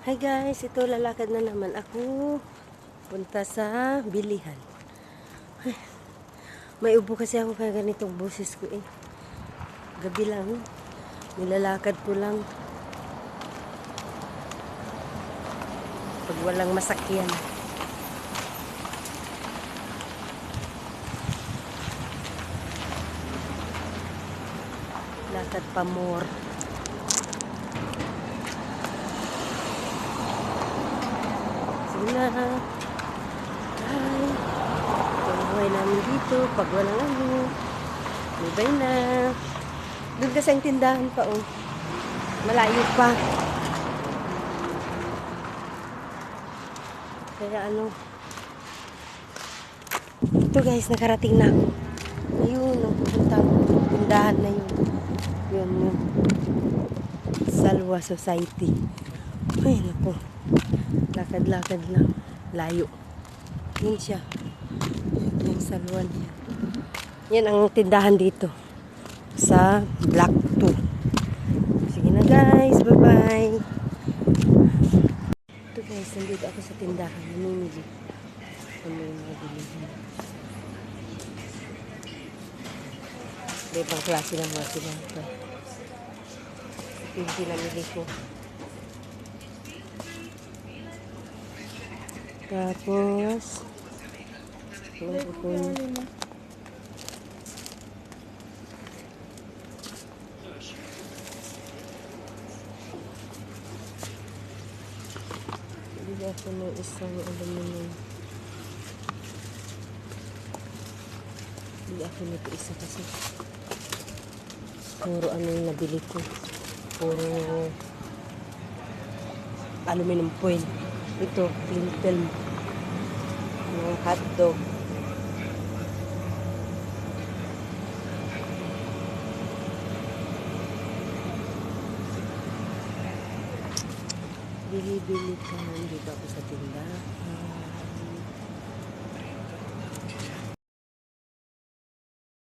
Hi guys, ito lalakad na naman ako punta sa bilihan. Ay, may ubo kasi ako kaya ganitong boses ko eh. Gabi lang, nilalakad ko lang. Pag walang masakyan. Lakad pa more. Na. Ang buhay namin dito. Pag walang ano. Libay na. Doon ka sa tindahan pa, oh. Malayo pa. Kaya ano. Ito guys, nakarating na ako. Ayun, ang pupunta ako. Tindahan na yun. Yun, yun. Salwa Society. Ay, naku. Lakad-lakad lang. Layo. Yun siya. Yung salwan niya. Yan ang tindahan dito. Sa Block 2. Sige na guys. Bye-bye. Ito guys, nandito ako sa tindahan. Namimili. Kung may ibang klase ng mga tinapay. Ito yung pinamili ko. Tapos, ano ko po Bili ako ng isang aluminum. Bili ako nito isa kasi puro ano yung nabili ko. Puro aluminum foil. Ito, film. Mga hotdog. Bili-bili ka. Dito ako sa tindahan.